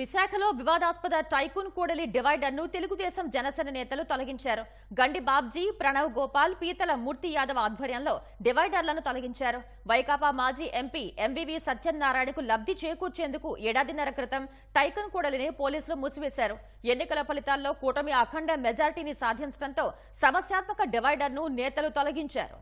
విశాఖలో వివాదాస్పద టైకూన్ కూడలి డివైడర్ను తెలుగుదేశం జనసేన నేతలు తొలగించారు. గండి బాబ్జీ ప్రణవ్ గోపాల్ పీతల మూర్తి యాదవ్ ఆధ్వర్యంలో డివైడర్లను తొలగించారు. వైకాపా మాజీ ఎంపీ ఎంబీవీ సత్యనారాయణకు లబ్ధి చేకూర్చేందుకు ఏడాదిన్నర క్రితం టైకూన్ కూడలిని పోలీసులు మూసివేశారు. ఎన్నికల ఫలితాల్లో కూటమి అఖండ మెజార్టీని సాధించడంతో సమస్యాత్మక డివైడర్ను నేతలు తొలగించారు.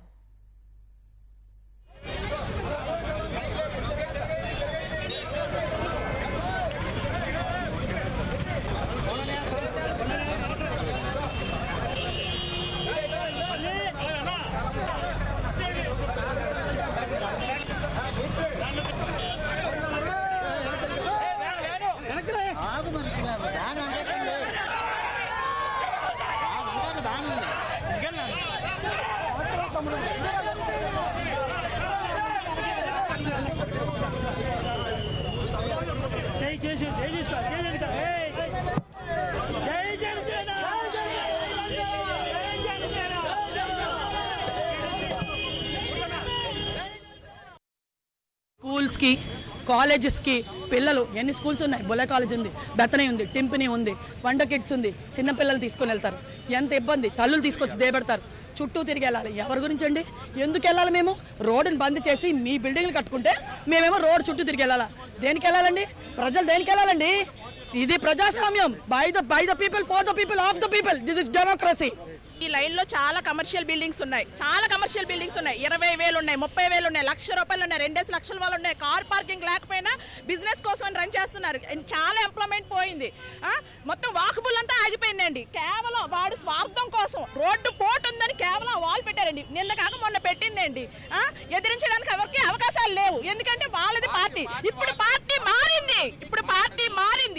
జై చేసి జై చేస్తా జై జనతా ఏయ్! జై జనసేన జై జనసేన స్కూల్స్కి కాలేజెస్కి పిల్లలు ఎన్ని స్కూల్స్ ఉన్నాయి? బొలే కాలేజ్ ఉంది బెతనీ ఉంది టింపిని ఉంది వండ కిడ్స్ ఉంది చిన్నపిల్లలు తీసుకొని వెళ్తారు. ఎంత ఇబ్బంది? తల్లులు తీసుకొచ్చి దేబెడతారు చుట్టూ తిరిగి వెళ్ళాలి. ఎవరి గురించి అండి? ఎందుకు వెళ్ళాలి మేము? రోడ్డుని బంద్ చేసి మీ బిల్డింగ్లు కట్టుకుంటే మేమేమో రోడ్ చుట్టూ తిరిగి వెళ్ళాలా? దేనికి వెళ్ళాలండి? ప్రజలు దేనికి వెళ్ళాలండి? ఇది ప్రజాస్వామ్యం. By the by the people for the people of the people this is democracy ఈ లైన్లో చాలా కమర్షియల్ బిల్డింగ్స్ ఉన్నాయి. చాలా కమర్షియల్ బిల్డింగ్స్ ఉన్నాయి. ఇరవై వేలు ఉన్నాయి ముప్పై వేలు ఉన్నాయి లక్ష రూపాయలు ఉన్నాయి రెండేసి లక్షల వాళ్ళు ఉన్నాయి. కార్ పార్కింగ్ లేకపోయినా బిజినెస్ కోసం రన్ చేస్తున్నారు. చాలా ఎంప్లాయ్మెంట్ పోయింది. మొత్తం వాకబుల్ అంతా ఆగిపోయిందండి. కేవలం వాడు స్వార్థం కోసం రోడ్డు పోటు ఉందని కేవలం వాల్ పెట్టారండి. నిన్న కాక మొన్న పెట్టిందండి. ఎదిరించడానికి ఎవరికి అవకాశాలు లేవు. ఎందుకంటే వాళ్ళది పార్టీ ఇప్పుడు పార్టీ పార్టీ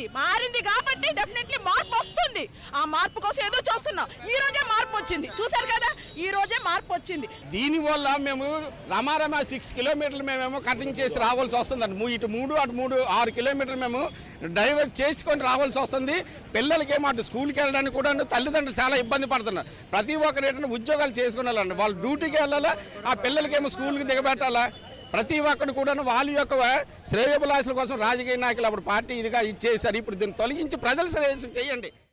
మారింది. మారింది కాబట్టి డెఫినెట్లీ మార్పు వస్తుంది. ఆ మార్పు కోసం ఏదో చూస్తున్నాం. ఈ రోజే మార్పు వచ్చింది. చూశారు కదా? ఈ రోజే మార్పు వచ్చింది. దీనివల్ల మేము రమారమా సిక్స్ కిలోమీటర్లు మేమేమో కటింగ్ చేసి రావాల్సి వస్తుందండి. మూ- ఇటు మూడు అటు మూడు ఆరు కిలోమీటర్లు మేము డైవర్ట్ చేసుకొని రావాల్సి వస్తుంది. పిల్లలకేమో అటు స్కూల్కి వెళ్ళడానికి కూడా తల్లిదండ్రులు చాలా ఇబ్బంది పడుతున్నారు. ప్రతి ఒక్కరు ఏంటంటే ఉద్యోగాలు చేసుకుని వాళ్ళు డ్యూటీకి వెళ్ళాలా? ఆ పిల్లలకేమో స్కూల్కి దిగబెట్టాలా? ప్రతి ఒక్కరు కూడా వాళ్ళ యొక్క శ్రేయోభిలాషుల కోసం రాజకీయ నాయకులు అప్పుడు పార్టీ ఇదిగా ఇచ్చేసారు ఇప్పుడు దీన్ని తొలగించి ప్రజల శ్రేయస్సు చేయండి.